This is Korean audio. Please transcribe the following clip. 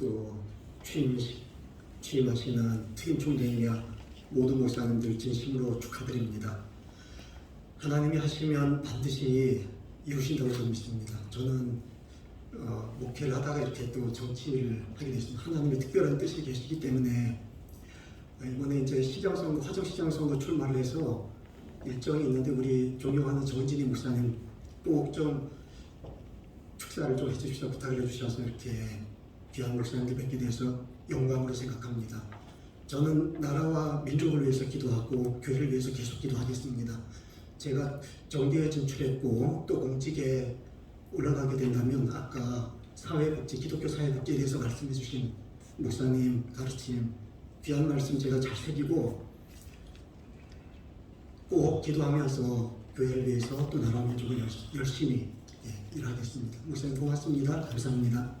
또 취임 취임하시는 트임 총장이며 모든 목사님들 진심으로 축하드립니다. 하나님이 하시면 반드시 이루신다고 저는 믿습니다. 저는 어, 목회를 하다가 이렇게 또 정치를 하게 됐습니다. 하나님의 특별한 뜻이 계시기 때문에 이번에 이제 시장선거, 화정시장선거 출마를 해서 일정이 있는데 우리 존경하는 정진희 목사님 꼭 좀 축사를 좀 해주시다 부탁을 해주셔서 이렇게 귀한 목사님들 뵙게 돼서 영광으로 생각합니다. 저는 나라와 민족을 위해서 기도하고 교회를 위해서 계속 기도하겠습니다. 제가 정계에 진출했고 또 공직에 올라가게 된다면 아까 사회복지, 기독교 사회복지에 대해서 말씀해 주신 목사님 가르침 귀한 말씀 제가 잘 새기고 꼭 기도하면서 교회를 위해서 또 나라 민족을 열- 열심히 예, 일하겠습니다. 목사님 고맙습니다. 감사합니다.